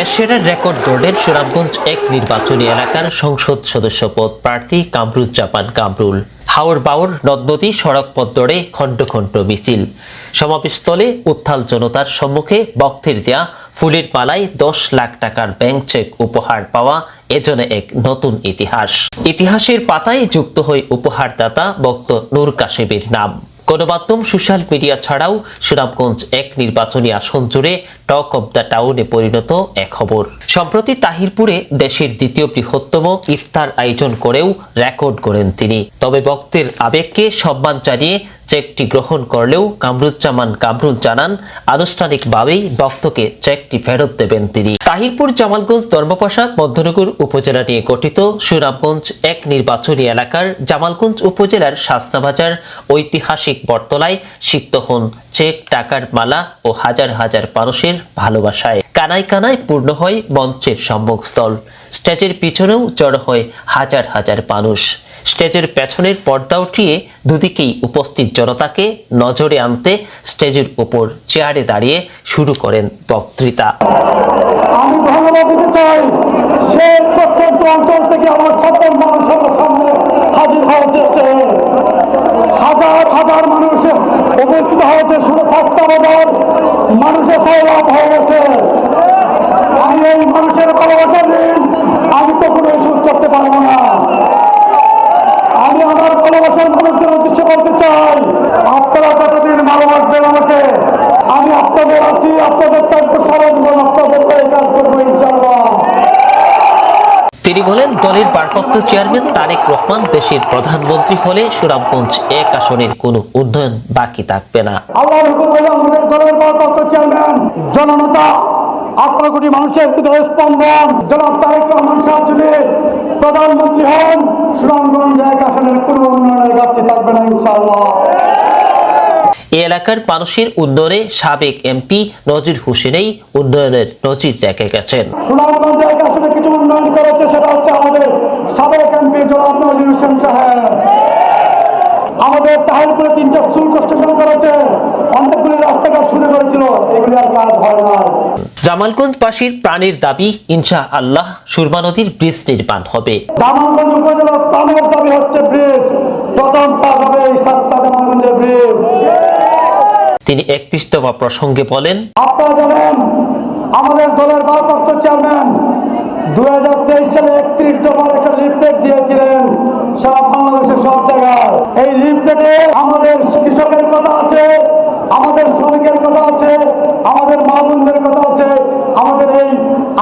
দেশের রেকর্ড বোর্ডের সুনামগঞ্জ এক নির্বাচনী এলাকার সংসদ সদস্য পদ প্রার্থী কামরুজ্জামান কামরুল। হাওর বাউর নদ নদী সড়ক পথ ধরে খণ্ড খণ্ড মিছিল। সমাবেশস্থলে উত্থাল জনতার সম্মুখে বক্তের দেয়া ফুলের পালায় দশ লাখ টাকার ব্যাংক চেক উপহার পাওয়া এজন্য এক নতুন ইতিহাস। ইতিহাসের পাতায় যুক্ত হয় উপহারদাতা বক্ত নূর কাশেবের নাম। গণমাধ্যম সোশ্যাল মিডিয়া ছাড়াও সুনামগঞ্জ এক নির্বাচনী আসন জুড়ে টক অব দ্য টাউনে পরিণত এক খবর। সম্প্রতি তাহিরপুরে দেশের দ্বিতীয় বৃহত্তম ইফতার আয়োজন করেও রেকর্ড করেন তিনি। তবে বক্তের আবেগকে সম্মান জানিয়ে চেকটি গ্রহণ করলেও কামরুজ্জামান কামরুল জানান, আনুষ্ঠানিকভাবেই বক্তকে চেকটি ফেরত দেবেন তিনি। তাহিরপুর জামালগঞ্জ ধর্মপ্রসাদ মধ্যনগর উপজেলা নিয়ে গঠিত সুনামগঞ্জ এক নির্বাচনী এলাকার জামালগঞ্জ উপজেলার শাস্তাবাজার ঐতিহাসিক বটতলায় সিক্ত হন চেক, টাকার মালা ও হাজার হাজার মানুষের ভালোবাসায়। কানায় কানায় পূর্ণ হয় মঞ্চের সম্মুখস্থল। স্টেজের পিছনেও জড়ো হয় হাজার হাজার মানুষ। স্টেজের পেছনের পর্দা উঠিয়ে দুদিকেই উপস্থিত জনতাকে নজরে আনতে স্টেজের উপর চেয়ারে দাঁড়িয়ে শুরু করেন বক্তৃতা। আমি ধন্যবাদ দিতে চাই। সে প্রত্যন্ত অঞ্চল থেকে আমার সাধারণ মানুষ আমার সামনে হাজির হয়েছে হাজার হাজার মানুষ উপস্থিত হয়েছে সস্তা বাজার মানুষের সৈলাভ হয়ে গেছে আমি এই মানুষের ভালোবাসা ঋণ আমি কখনোই শোধ করতে পারব না। আমি আমার ভালোবাসার মানুষদের উদ্দেশ্যে বলতে চাই, আপনারা যতদিন ভালোবাসবেন আমাকে, আমি আপনাদের আছি, আপনাদের থাকব সারা জীবন, আপনাদের কাজ করব তিনি বলেন দলের ভারপ্রাপ্ত চেয়ারম্যান তারেক রহমান। দেশের প্রধানমন্ত্রী হলে সুনামগঞ্জ এক আসনের কোনো উন্নয়ন বাকি থাকবে না। আল্লাহর হুকুম হলে আমাদের দলের ভারপ্রাপ্ত চেয়ারম্যান জননেতা আঠারো কোটি মানুষের হৃদয় স্পন্দন জনাব তারেক রহমান সাহেব যদি প্রধানমন্ত্রী হন সুনামগঞ্জ এক আসনের কোনো উন্নয়নের ঘাটতি থাকবে না ইনশাল্লাহ এই এলাকার মানুষের উন্নয়নে সাবেক এমপি নজির হোসেনেই উন্নয়নের নজির দেখে গেছেন। সুনামগঞ্জে এক আসনে কিছু উন্নয়ন করেছে সেটা হচ্ছে আমাদের সাবেক এমপি জনাব নজির হোসেন সাহেব। আমাদের তাহিরপুরে তিনটা শুল্ক স্টেশন করেছে অনেকগুলি রাস্তাঘাট শুরু করেছিল এগুলি আর কাজ হয় না জামালগঞ্জবাসীর প্রাণের দাবি ইনশা আল্লাহ সুরমা নদীর ব্রিজ নির্মাণ হবে। জামালগঞ্জ উপজেলার প্রাণের দাবি হচ্ছে ব্রিজ প্রথম কাজ হবে এই সাতটা জামালগঞ্জের ব্রিজ তিনি একত্রিশ দফা প্রসঙ্গে বলেন আপনারা জানেন আমাদের দলের ভারপ্রাপ্ত চেয়ারম্যান দু হাজার তেইশ সালে একত্রিশ দফার একটা লিফলেট দিয়েছিলেন সারা বাংলাদেশের সব জায়গায়। এই লিফলেটে আমাদের কৃষকের কথা আছে, আমাদের শ্রমিকের কথা আছে, আমাদের মা বোনদের কথা আছে, আমাদের এই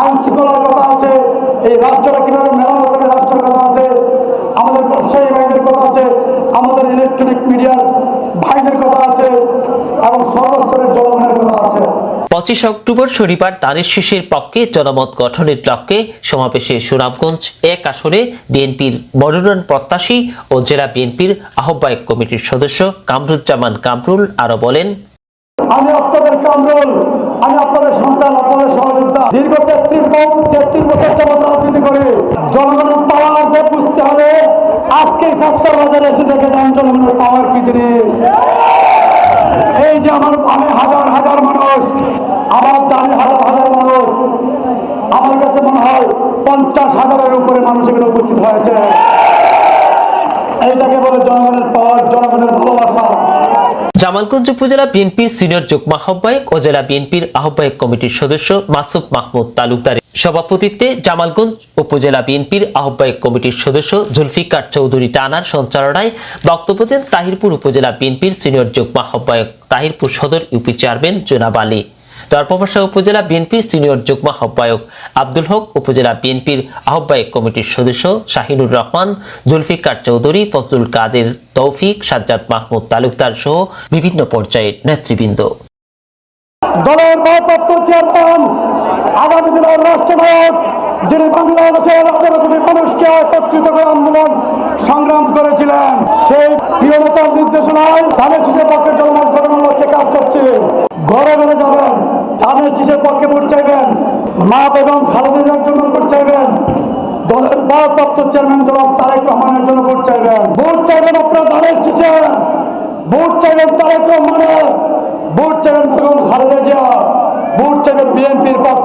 আইন শৃঙ্খলার কথা আছে। এই রাষ্ট্রটা কীভাবে মেরামত হবে রাষ্ট্রের কথা আছে আমাদের ব্যবসায়ী ভাইদের কথা আছে আমাদের ইলেকট্রনিক মিডিয়ার ভাইদের কথা আছে এবং সর্বস্তরের জনগণের কথা আছে পঁচিশ অক্টোবর শনিবার দানের শেষের পক্ষে জনমত গঠনের লক্ষ্যে সমাবেশে সুনামগঞ্জ এক আসনে বিএনপির মনোনয়ন প্রত্যাশী ও জেলা বিএনপির আহ্বায়ক কমিটির সদস্য কামরুজ্জামান কামরুল আরও বলেন, আমি আপনাদের কামরুল আমি আপনাদের সন্তান, আপনাদের সহযোদ্ধা। দীর্ঘ তেত্রিশ তেত্রিশ বছর যাবৎ রাজনীতি করি জনগণের পাওয়ার দিয়ে বুঝতে হবে আজকে স্বাস্থ্য বাজারে এসে দেখে যান জনগণের পাওয়ার কি জিনিস। এই যে আমার, আমি হাজার হাজার মানুষ, আমার দাঁড়িয়ে হাজার হাজার মানুষ, আমার কাছে মনে হয় পঞ্চাশ হাজারের উপরে মানুষ এখানে উপস্থিত হয়েছে। এইটাকে বলে জনগণের পাওয়ার জনগণের ভালোবাসা। জামালগঞ্জ উপজেলা বিএনপির সিনিয়র যুগ্ম আহ্বায়ক ও জেলা বিএনপির আহ্বায়ক কমিটির সদস্য মাসুফ মাহমুদ তালুকদারের সভাপতিত্বে জামালগঞ্জ উপজেলা বিএনপির আহ্বায়ক কমিটির সদস্য জুলফিকার চৌধুরী টানার সঞ্চালনায় বক্তব্য দেন তাহিরপুর উপজেলা বিএনপির সিনিয়র যুগ্ম আহ্বায়ক তাহিরপুর সদর ইউপি চেয়ারম্যান জোনাব আলী। দরপবাসা উপজেলা বিএনপির সিনিয়র যুগ্ম আহ্বায়ক আব্দুল হক উপজেলা বিএনপির আহ্বায়ক কমিটির সদস্য শাহিনুর রহমান, জুলফিকার চৌধুরী, ফজলুল কাদের তৌফিক, সাজ্জাদ মাহমুদ তালুকদার সহ বিভিন্ন পর্যায়ের নেতৃবৃন্দ। দলের ভারপ্রাপ্ত চেয়ারম্যান আগামী দিনের রাষ্ট্রনায়ক, যিনি বাংলাদেশের আঠারো কোটি মানুষকে একত্রিত করে আন্দোলন সংগ্রাম করেছিলেন, সেই প্রিয় নেতার নির্দেশনায় ধানের শীষের পক্ষে জনমত গঠনের লক্ষ্যে কাজ করছে। ঘরে ঘরে যাবেন, ধানের শীষের পক্ষে ভোট চাইবেন, মা বেগম খালেদার জন্য ভোট চাইবেন, দলের ভারপ্রাপ্ত চেয়ারম্যান জনাব তারেক রহমানের জন্য ভোট চাইবেন। ভোট চাইবেন আপনারা ধানের শীষে, ভোট চাইবেন তারেক রহমানের, ভোট চাইবেন বেগম খালেদা জিয়া ভোট চাইবেন বিএনপির পক্ষে